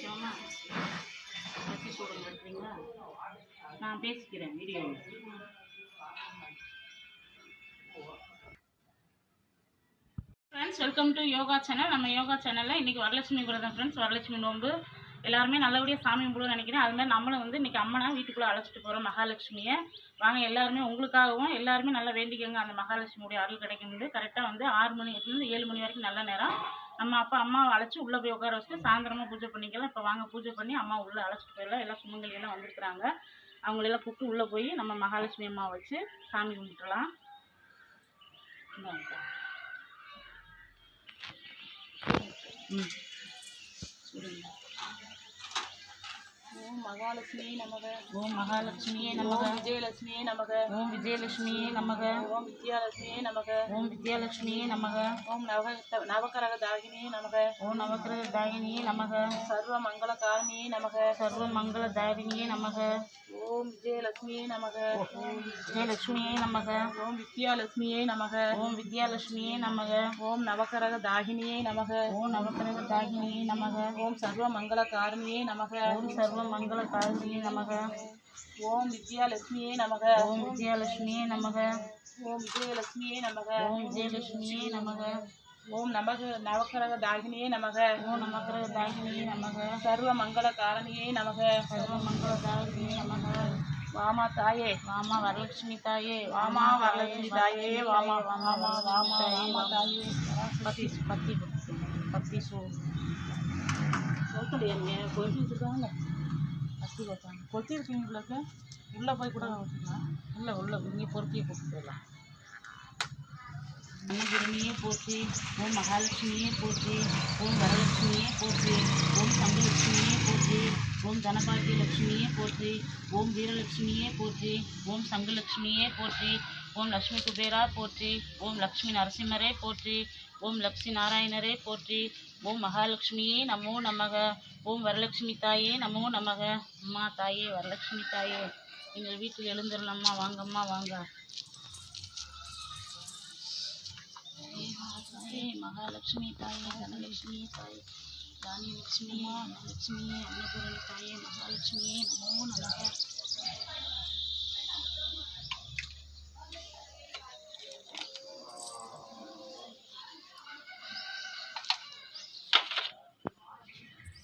சிவமா நான் பேசிக்கிறேன் வீடியோவில் friends welcome to yoga channel நம்ம யோகா சேனலில் இன்றைக்கி வரலட்சுமி விரதம் ஃப்ரெண்ட்ஸ் வரலட்சுமி நோன்பு. எல்லாருமே நல்லபடியாக சாமி கும்பிடுவோம் நினைக்கிறேன். அது மாதிரி நம்மளும் வந்து இன்றைக்கி அம்மனா வீட்டுக்குள்ளே அழைச்சிட்டு போகிறோம் மகாலட்சுமியை. வாங்க எல்லாருமே உங்களுக்காகவும் எல்லாருமே நல்லா வேண்டிக்கோங்க. அந்த மகாலட்சுமியுடைய அருள் கிடைக்கும்போது கரெக்டாக வந்து ஆறு மணிலேருந்து ஏழு மணி வரைக்கும் நல்ல நேரம் நம்ம அப்பா அம்மாவை அழைச்சி உள்ளே போய் உட்கார வச்சுட்டு சாயந்தரமாக பூஜை பண்ணிக்கலாம். இப்போ வாங்க பூஜை பண்ணி அம்மா உள்ளே அழைச்சிட்டு போயிடலாம். எல்லாம் சுமங்கலி எல்லாம் வந்திருக்கிறாங்க. அவங்களெல்லாம் கூப்பிட்டு உள்ளே போய் நம்ம மகாலட்சுமி அம்மாவை வச்சு சாமி கும்பிட்டுலாம் ம். ஓம் மகாலட்சுமி நமக. ஓம் மகாலட்சுமியே நமக. விஜயலட்சுமியே நமக. ஓம் விஜயலட்சுமியே நமக. ஓம் வித்யாலட்சுமியே நமக. ஓம் வித்யாலட்சுமியே நமக. ஓம் நவ நவகரக தாகினியே நமக. ஓம் நவக்கிரக தாயினியே நமக. சர்வ மங்கள காரணியே நமக. சர்வ மங்கள தாரிணியே நமக. ஓம் விஜயலட்சுமியே நமக ஓம் விஜயலட்சுமியே நமக ஓம் வித்யாலட்சுமியே நமக ஓம் வித்யாலட்சுமியே நமக ஓம் நவகரக தாகினியே நமக ஓம் நவக்கிரக தாயினியே நமக ஓம் சர்வ மங்கள காரணியே நமக ஓம் சர்வ மங்கள காரிணியே நமக ஓம் வித்யாலட்சுமியே நமக ஓம் விஜயலட்சுமியே நமக ஓம் விஜயலட்சுமியே நமக ஓம் விஜயலட்சுமியே நமக ஓம் நமக நவகரக தாகினியே நமக. ஓம் நவக்கிரக தாயினியே நமக. சர்வ மங்கள காரணியே நமக. சர்வ மங்கள தாயினியே நமக. வாமா தாயே. வாமா வரலட்சுமி தாயே. வாமா வரலட்சுமி தாயே. வாமா வாமா வாமா வாமா தாயே. பத்தி பத்தி பத்தி சூ. சொல்லிடுங்க கொட்டி வச்சுருக்காங்க பத்தி வைப்பாங்க கொட்டி இருக்கீங்களுக்கு உள்ளே போய் கூட இல்லை உள்ள இங்கே பொறுக்கியை போட்டு போயிடலாம் அன்னபூரணியே போற்றி ஓம் மகாலட்சுமியே போற்றி ஓம் வரலட்சுமியே போற்றி ஓம் சங்கலட்சுமியே போற்றி ஓம் தனபாகிய லட்சுமியே போற்றி ஓம் வீரலட்சுமியே போற்றி ஓம் சங்கலட்சுமியே போற்றி ஓம் லக்ஷ்மி குபேரா போற்றி ஓம் லக்ஷ்மி நரசிம்மரே போற்றி ஓம் லக்ஷ்மி நாராயணரே போற்றி ஓம் மகாலட்சுமியே நமோ நமக ஓம் வரலட்சுமி தாயே நமோ நமக அம்மா தாயே வரலட்சுமி தாயே எங்கள் வீட்டில் எழுந்துடலாம்மா வாங்கம்மா வாங்க மகாலட்சுமி தாயே தனலட்சுமி தாயே தானியலட்சுமியே அன்னலட்சுமியே அன்னபூரணி தாயே மகாலட்சுமியே நமோ நமக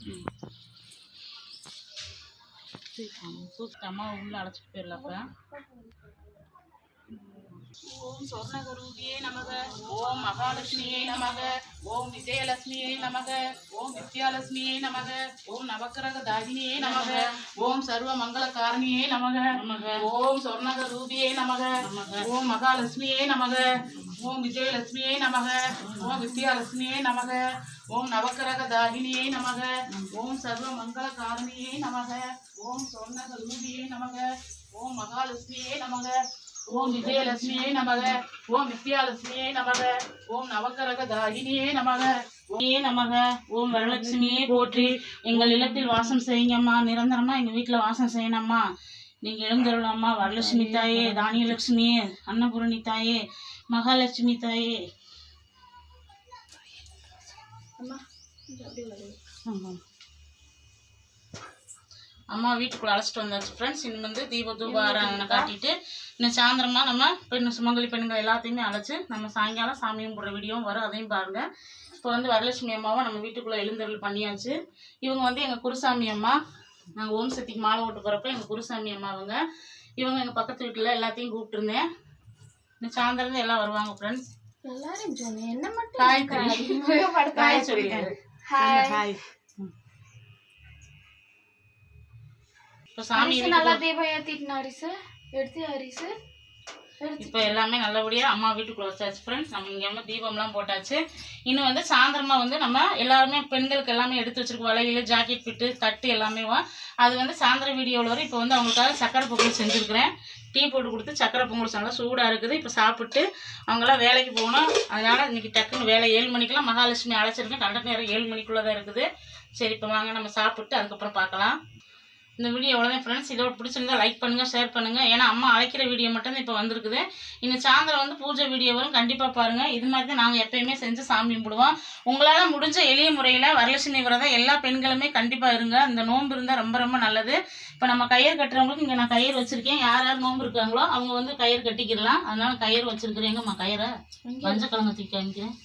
ம். அம்மா உள்ள அழைச்சிட்டு போயிடலாம் அப்போ ஓம் சொர்ணகுருவியே நமக ஓம் மகாலட்சுமியே நமக ஓம் விஜயலட்சுமியே நமக ஓம் வித்யாலட்சுமியே நமக ஓம் நவக்கிரக தாகினியே நமக ஓம் சர்வ மங்கள காரணியே நமக நமக ஓம் சொர்ணகரூபியே நமக நமக ஓம் மகாலட்சுமியே நமக ஓம் விஜயலட்சுமியே நமக ஓம் வித்யாலட்சுமியே நமக ஓம் நவக்கிரக தாகினியே நமக ஓம் சர்வ மங்கள காரணியே நமக ஓம் சொர்ணகரூபியே நமக ஓம் மகாலட்சுமியே நமக ஓம் விஜயலட்சுமியே நமக ஓம் வித்யாலட்சுமியே நமக ஓம் நவக்கிரக தாகினியே நமக ஏ நமக ஓம் வரலட்சுமியே போற்றி. எங்கள் இல்லத்தில் வாசம் செய்யுங்கம்மா நிரந்தரமா எங்க வீட்டுல வாசம் செய்யணும்மா. நீங்க எழுந்தருளம்மா வரலட்சுமி தாயே தானியலட்சுமியே அன்னபூரணி தாயே மகாலட்சுமி தாயே. ஆமா. அம்மா வீட்டுக்குள்ள அழைச்சிட்டு வந்தாச்சு ஃப்ரெண்ட்ஸ் இன்னும் வந்து தீப தூப ஆராதனை காட்டிட்டு இன்னும் சாயந்தரமா நம்ம பெண் சுமங்கலி பெண்கள் எல்லாத்தையுமே அழைச்சு நம்ம சாயங்காலம் சாமி கும்பிட்ற வீடியோவும் வரும். அதையும் பாருங்க. இப்போ வந்து வரலட்சுமி அம்மாவை நம்ம வீட்டுக்குள்ள எழுந்தருள் பண்ணியாச்சு. இவங்க வந்து எங்க குருசாமி அம்மா. நாங்கள் ஓம் சக்திக்கு மாலை ஓட்டு போகிறப்ப எங்கள் குருசாமி அம்மா அவங்க. இவங்க எங்கள் பக்கத்து வீட்டில் எல்லாத்தையும் கூப்பிட்டுருந்தேன். இன்னும் சாயந்தரம் எல்லாம் வருவாங்க ஃப்ரெண்ட்ஸ் எல்லாரும் என்ன மட்டும் காய் ஹாய் இப்போ சாமி நல்லா தீபம் எடுத்து ஹரிசு எடுத்து இப்போ எல்லாமே நல்லபடியாக அம்மா வீட்டுக்குள்ள வச்சாச்சு ஃப்ரெண்ட்ஸ் நம்ம இங்கே வந்து தீபம்லாம் போட்டாச்சு. இன்னும் வந்து சாயந்தரமா வந்து நம்ம எல்லாருமே பெண்களுக்கு எல்லாமே எடுத்து வச்சிருக்கோம் வளையல் ஜாக்கெட் பிட்டு தட்டு எல்லாமே வா. அது வந்து சாயந்தரம் வீடியோவில் வரும். இப்போ வந்து அவங்களுக்காக சக்கரை பொங்கல் செஞ்சுருக்கிறேன். டீ போட்டு கொடுத்து சக்கரை பொங்கல் நல்லா சூடாக இருக்குது. இப்போ சாப்பிட்டு அவங்களாம் வேலைக்கு போகணும். அதனால் இன்னைக்கு டக்குன்னு வேலை ஏழு மணிக்கெல்லாம் மகாலட்சுமி அழைச்சிருக்கேன். கண்ட நேரம் ஏழு மணிக்குள்ளே தான் இருக்குது. சரி இப்போ வாங்க நம்ம சாப்பிட்டு அதுக்கப்புறம் பார்க்கலாம். இந்த வீடியோ எவ்வளோதான் ஃப்ரெண்ட்ஸ் இதோட பிடிச்சிருந்தா லைக் பண்ணுங்கள் ஷேர் பண்ணுங்கள் ஏன்னா அம்மா அழைக்கிற வீடியோ மட்டும் இப்போ வந்திருக்குது. இன்னும் சாயந்தரம் வந்து பூஜை வீடியோ வரும். கண்டிப்பாக பாருங்கள் இது மாதிரி தான் நாங்கள் எப்பயுமே செஞ்சு சாமி கும்பிடுவோம். உங்களால் முடிஞ்ச எளிய முறையில் வரலட்சுமி விரதம் எல்லா பெண்களுமே கண்டிப்பாக இருங்க. இந்த நோன்பு இருந்தால் ரொம்ப ரொம்ப நல்லது. இப்போ நம்ம கயிறு கட்டுறவங்களுக்கு இங்கே நான் கயிறு வச்சுருக்கேன். யார் யார் நோன்பு இருக்காங்களோ அவங்க வந்து கயிறு கட்டிக்கிடலாம். அதனால கயிறு வச்சிருக்கிறேன் எங்கம்மா கயிறை. மஞ்சள் கிழங்கு தூக்கி காமிக்கிறேன்.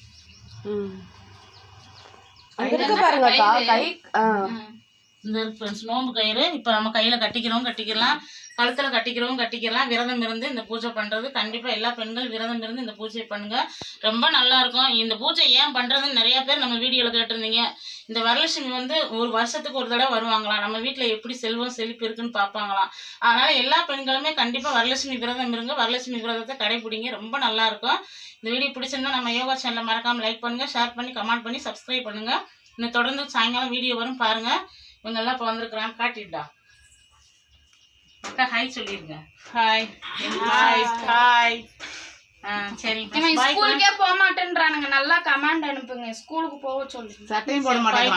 இருக்கு பாருங்கக்கா கை ஃப்ரெண்ட்ஸ் நோம்பு கயிறு இப்போ நம்ம கையில் கட்டிக்கிறோம் கட்டிக்கலாம். கழுத்தில் கட்டிக்கிறோம் கட்டிக்கலாம். விரதம் இருந்து இந்த பூஜை பண்ணுறது கண்டிப்பாக எல்லா பெண்கள் விரதம் இருந்து இந்த பூஜையை பண்ணுங்கள் ரொம்ப நல்லாயிருக்கும் இந்த பூஜை ஏன் பண்ணுறதுன்னு நிறையா பேர் நம்ம வீடியோவில் கேட்டிருந்தீங்க. இந்த வரலட்சுமி வந்து ஒரு வருஷத்துக்கு ஒரு தடவை வருவாங்களாம். நம்ம வீட்டில் எப்படி செல்வம் செழிப்பு இருக்குன்னு பார்ப்பாங்களாம். அதனால் எல்லா பெண்களுமே கண்டிப்பாக வரலட்சுமி விரதம் இருங்க. வரலட்சுமி விரதத்தை கடைபிடிங்க. ரொம்ப நல்லாயிருக்கும் இந்த வீடியோ பிடிச்சிருந்தா நம்ம யோகா சேனலை மறக்காமல் லைக் பண்ணுங்கள் ஷேர் பண்ணி கமெண்ட் பண்ணி சப்ஸ்கிரைப் பண்ணுங்கள் இன்னும் தொடர்ந்து சாயங்காலம் வீடியோ வரும் பாருங்கள் இவங்க எல்லாம் இப்போ வந்திருக்கிறாங்க காட்டிட்டா. அக்கா ஹாய் சொல்லிருங்க ஹாய் ஹாய் ஹாய் ஸ்கூலுக்கே போக மாட்டேன்றானுங்க. நல்லா கமாண்ட் அனுப்புங்க. ஸ்கூலுக்கு போக சொல்லு. சட்டையும் போட மாட்டேன்.